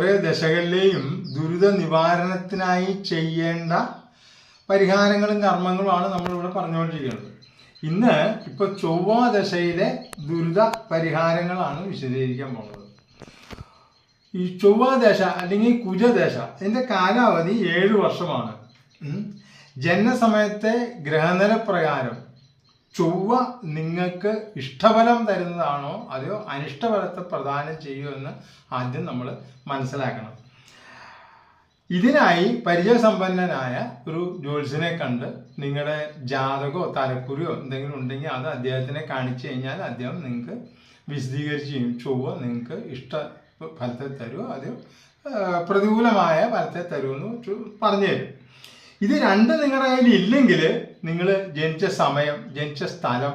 ഓരോ ദശകളിലെയും ദുരിത നിവാരണത്തിനായി ചെയ്യേണ്ട പരിഹാരങ്ങളും കർമ്മങ്ങളുമാണ് നമ്മളിവിടെ പറഞ്ഞുകൊണ്ടിരിക്കുന്നത്. ഇന്ന് ഇപ്പൊ ചൊവ്വ ദശയിലെ ദുരിത പരിഹാരങ്ങളാണ് വിശദീകരിക്കാൻ പോകുന്നത്. ഈ ചൊവ്വ ദശ അല്ലെങ്കിൽ കുജദശ ഇതിന്റെ കാലാവധി ഏഴ് വർഷമാണ്. ജനനസമയത്തെ ഗ്രഹനില പ്രകാരം ചൊവ്വ നിങ്ങൾക്ക് ഇഷ്ടഫലം തരുന്നതാണോ? അതെയോ അനിഷ്ടഫലത്തെ പ്രദാനം ചെയ്യുമെന്ന് ആദ്യം നമ്മൾ മനസ്സിലാക്കണം. ഇതിനായി പരിചയസമ്പന്നനായ ഒരു ജ്യോത്സ്യനെ കണ്ട് നിങ്ങളുടെ ജാതകമോ തലക്കുറിയോ എന്തെങ്കിലും ഉണ്ടെങ്കിൽ അത് അദ്ദേഹത്തിനെ കാണിച്ചു കഴിഞ്ഞാൽ അദ്ദേഹം നിങ്ങൾക്ക് വിശദീകരിച്ച് ചെയ്യും. ചൊവ്വ നിങ്ങൾക്ക് ഇഷ്ട ഫലത്തെ തരുമോ അത് പ്രതികൂലമായ ഫലത്തെ തരുമെന്ന് പറഞ്ഞു തരും ഇത് രണ്ടും നിങ്ങളുടെ കയ്യിൽ ഇല്ലെങ്കിൽ നിങ്ങൾ ജനിച്ച സമയം ജനിച്ച സ്ഥലം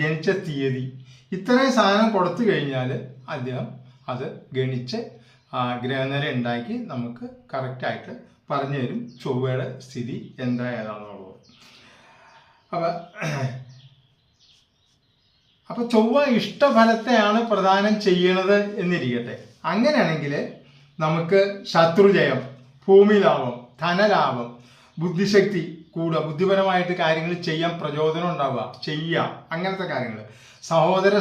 ജനിച്ച തീയതി ഇത്രയും സാധനം കൊടുത്തു കഴിഞ്ഞാൽ അദ്ദേഹം അത് ഗണിച്ച് ഗ്രഹനില ഉണ്ടാക്കി നമുക്ക് കറക്റ്റായിട്ട് പറഞ്ഞു തരും. ചൊവ്വയുടെ സ്ഥിതി എന്താ ഏതാണെന്നുള്ളത് അപ്പം അപ്പോൾ ചൊവ്വ ഇഷ്ടഫലത്തെയാണ് പ്രധാനം ചെയ്യണത് എന്നിരിക്കട്ടെ. അങ്ങനെയാണെങ്കിൽ നമുക്ക് ശത്രുജയം ഭൂമി ലാഭം ധനലാഭം ബുദ്ധിശക്തി കൂടുക ബുദ്ധിപരമായിട്ട് കാര്യങ്ങൾ ചെയ്യാൻ പ്രചോദനം ഉണ്ടാവുക ചെയ്യുക അങ്ങനത്തെ കാര്യങ്ങൾ. സഹോദര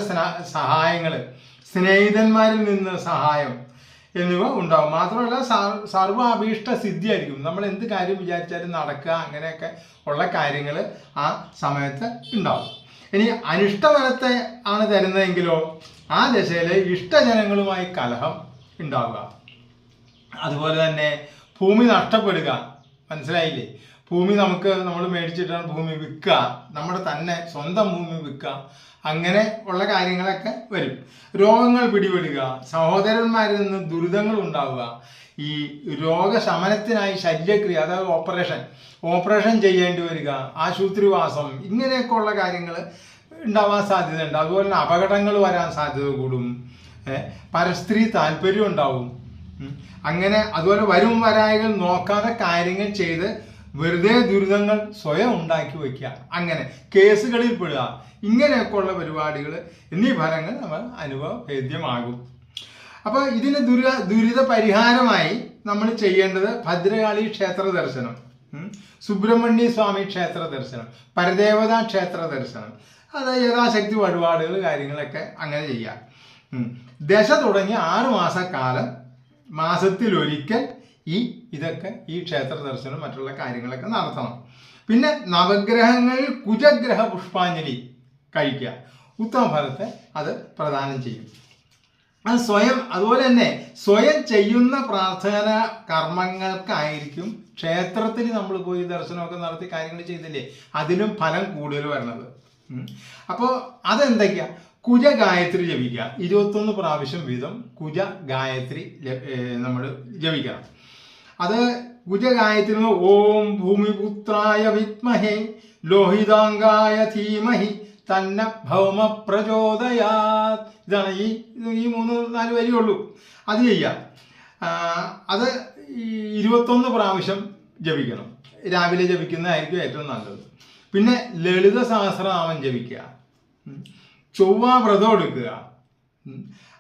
സഹായങ്ങൾ സ്നേഹിതന്മാരിൽ നിന്ന് സഹായം എന്നിവ ഉണ്ടാവും. മാത്രമല്ല സർവ അഭീഷ്ട സിദ്ധിയായിരിക്കും. നമ്മൾ എന്ത് കാര്യം വിചാരിച്ചാലും നടക്കുക അങ്ങനെയൊക്കെ ഉള്ള കാര്യങ്ങൾ ആ സമയത്ത് ഉണ്ടാവും. ഇനി അനിഷ്ടഫലത്തെ ആണ് തരുന്നതെങ്കിലോ ആ ദശയിൽ ഇഷ്ടജനങ്ങളുമായി കലഹം ഉണ്ടാവുക. അതുപോലെ തന്നെ ഭൂമി നഷ്ടപ്പെടുക മനസ്സിലായില്ലേ? ഭൂമി നമുക്ക് നമ്മൾ മേടിച്ചിട്ടാണ് ഭൂമി വിൽക്കുക. നമ്മുടെ തന്നെ സ്വന്തം ഭൂമി വിൽക്കുക. അങ്ങനെ ഉള്ള കാര്യങ്ങളൊക്കെ വരും. രോഗങ്ങൾ പിടിപെടുക സഹോദരന്മാരിൽ നിന്ന് ദുരിതങ്ങൾ ഉണ്ടാവുക ഈ രോഗശമനത്തിനായി ശല്യക്രിയ അതായത് ഓപ്പറേഷൻ ഓപ്പറേഷൻ ചെയ്യേണ്ടി വരിക ആശുപത്രിവാസം ഇങ്ങനെയൊക്കെ ഉള്ള കാര്യങ്ങൾ ഉണ്ടാവാൻ സാധ്യതയുണ്ട്. അതുപോലെ തന്നെ അപകടങ്ങൾ വരാൻ സാധ്യത കൂടും. പരസ്ത്രീ താല്പര്യം ഉണ്ടാവും. അങ്ങനെ അതുപോലെ വരും വരായകൾ നോക്കാതെ കാര്യങ്ങൾ ചെയ്ത് വെറുതെ ദുരിതങ്ങൾ സ്വയം ഉണ്ടാക്കി വയ്ക്കുക. അങ്ങനെ കേസുകളിൽ പെടുക. ഇങ്ങനെയൊക്കെയുള്ള പരിപാടികൾ എന്നീ ഫലങ്ങൾ നമ്മൾ അനുഭവഭേദ്യമാകും അപ്പോൾ ഇതിന് ദുരിത ദുരിത പരിഹാരമായി നമ്മൾ ചെയ്യേണ്ടത് ഭദ്രകാളി ക്ഷേത്ര ദർശനം സുബ്രഹ്മണ്യ സ്വാമി ക്ഷേത്ര ദർശനം പരദേവതാ ക്ഷേത്ര ദർശനം അത് യഥാശക്തി വഴിപാടുകൾ കാര്യങ്ങളൊക്കെ അങ്ങനെ ചെയ്യുക. ദശ തുടങ്ങി ആറ് മാസക്കാലം മാസത്തിലൊരിക്കൽ ഈ ഇതൊക്കെ ഈ ക്ഷേത്ര ദർശനം മറ്റുള്ള കാര്യങ്ങളൊക്കെ നടത്തണം. പിന്നെ നവഗ്രഹങ്ങളിൽ കുജഗ്രഹ പുഷ്പാഞ്ജലി കഴിക്കുക. ഉത്തമ ഫലത്തെ അത് പ്രദാനം ചെയ്യും. അത് സ്വയം അതുപോലെ തന്നെ സ്വയം ചെയ്യുന്ന പ്രാർത്ഥന കർമ്മങ്ങൾക്കായിരിക്കും ക്ഷേത്രത്തിൽ നമ്മൾ പോയി ദർശനമൊക്കെ നടത്തി കാര്യങ്ങൾ ചെയ്തില്ലേ അതിനും ഫലം കൂടുതൽ വരണത്. അപ്പോൾ അതെന്തൊക്കെയാ? കുജ ഗായത്രി ജപിക്കുക. ഇരുപത്തൊന്ന് പ്രാവശ്യം വീതം കുജ ഗായത്രി നമ്മൾ ജപിക്കണം. അത് കുജ ഗായത്രി ഓം ഭൂമിപുത്രായ വിത്മഹേ ലോഹിതാംഗായ ധീമഹി തന്ന ഭൗമ പ്രചോദയാത്. ഇതാണ് ഈ ഈ മൂന്ന് നാല് വരിയുള്ളൂ അത് ചെയ്യാം അത് ഇരുപത്തൊന്ന് പ്രാവശ്യം ജപിക്കണം. രാവിലെ ജപിക്കുന്നതായിരിക്കും ഏറ്റവും നല്ലത്. പിന്നെ ലളിത സഹസ്രനാമം ജപിക്കുക. ചൊവ്വ വ്രതം എടുക്കുക.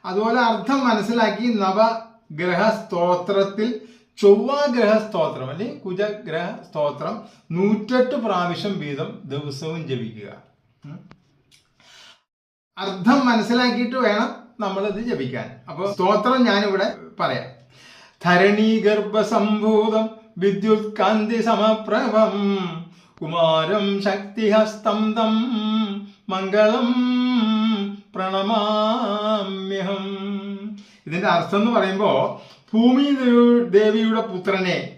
അതുപോലെ അർത്ഥം മനസ്സിലാക്കി നവഗ്രഹ സ്തോത്രത്തിൽ ചൊവ്വാ ഗ്രഹ സ്തോത്രം അല്ലെങ്കിൽ കുജഗ്രഹ സ്തോത്രം നൂറ്റെട്ട് പ്രാവശ്യം വീതം ദിവസവും ജപിക്കുക. അർത്ഥം മനസ്സിലാക്കിയിട്ട് വേണം നമ്മൾ ഇത് ജപിക്കാൻ അപ്പോൾ സ്തോത്രം ഞാനിവിടെ പറയാം ധരണി ഗർഭസംഭൂതം വിദ്യുത് കാന്തി സമപ്രഭം കുമാരം ശക്തിഹസ്തം തം മംഗളം പ്രണമാമ്യഹം. ഇതിന്റെ അർത്ഥം എന്ന് പറയുമ്പോൾ ഭൂമി ദേവിയുടെ പുത്രനെ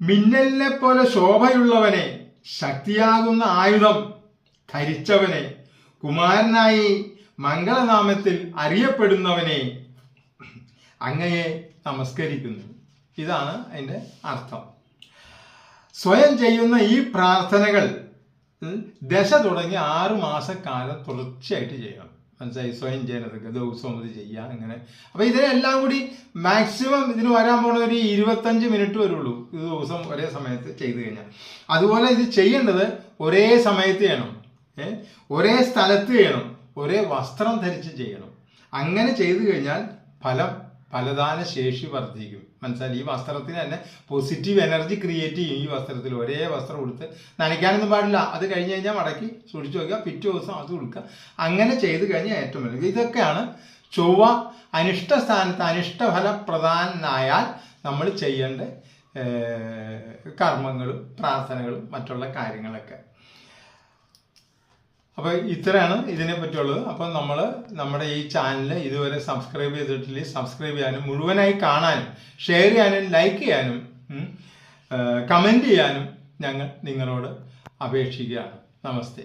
മിന്നലിനെ പോലെ ശോഭയുള്ളവനെ ശക്തിയാകുന്ന ആയുധം ധരിച്ചവനെ കുമാരനായി മംഗളനാമത്തിൽ അറിയപ്പെടുന്നവനെ അങ്ങയെ നമസ്കരിക്കുന്നു. ഇതാണ് അതിന്റെ അർത്ഥം. സ്വയം ചെയ്യുന്ന ഈ പ്രാർത്ഥനകൾ ദശ തുടങ്ങി ആറു മാസക്കാലം തുടർച്ചയായിട്ട് ചെയ്യണം. മനസ്സിലായി? സ്വയം ചെയ്യുന്നതൊക്കെ ദിവസവും ഇത് ചെയ്യുക അങ്ങനെ അപ്പോൾ ഇതിനെല്ലാം കൂടി മാക്സിമം ഇതിന് വരാൻ പോണ ഒരു ഇരുപത്തഞ്ച് മിനിറ്റ് വരുള്ളൂ. ഇത് ദിവസം ഒരേ സമയത്ത് ചെയ്തു കഴിഞ്ഞാൽ. അതുപോലെ ഇത് ചെയ്യേണ്ടത് ഒരേ സമയത്ത് ചെയ്യണം? ഒരേ സ്ഥലത്ത് ചെയ്യണം. ഒരേ വസ്ത്രം ധരിച്ച് ചെയ്യണം. അങ്ങനെ ചെയ്തു കഴിഞ്ഞാൽ ഫലം ഫലദാന ശേഷി വർദ്ധിക്കും. മനസ്സിലായി? ഈ വസ്ത്രത്തിന് തന്നെ പോസിറ്റീവ് എനർജി ക്രിയേറ്റ് ചെയ്യും ഈ വസ്ത്രത്തിൽ. ഒരേ വസ്ത്രം ഉടുത്ത് നനയ്ക്കാനൊന്നും പാടില്ല. അത് കഴിഞ്ഞ് കഴിഞ്ഞാൽ മടക്കി സൂക്ഷിച്ചു വെക്കുക. പിറ്റേ ദിവസം അത് കൊടുക്കുക അങ്ങനെ ചെയ്ത് കഴിഞ്ഞാൽ ഏറ്റവും വലിയ ഇതൊക്കെയാണ് ചൊവ്വ അനിഷ്ട സ്ഥാനത്ത് അനിഷ്ടഫല പ്രധാനായാൽ നമ്മൾ ചെയ്യേണ്ട കർമ്മങ്ങളും പ്രാർത്ഥനകളും മറ്റുള്ള കാര്യങ്ങളൊക്കെ. അപ്പോൾ ഇത്രയാണ് ഇതിനെ പറ്റിയുള്ളത്. അപ്പം നമ്മൾ നമ്മുടെ ഈ ചാനൽ ഇതുവരെ സബ്സ്ക്രൈബ് ചെയ്തിട്ടില്ല? സബ്സ്ക്രൈബ് ചെയ്യാനും മുഴുവനായി കാണാനും ഷെയർ ചെയ്യാനും ലൈക്ക് ചെയ്യാനും കമന്റ് ചെയ്യാനും ഞങ്ങൾ നിങ്ങളോട് അപേക്ഷിക്കുകയാണ്. നമസ്തേ.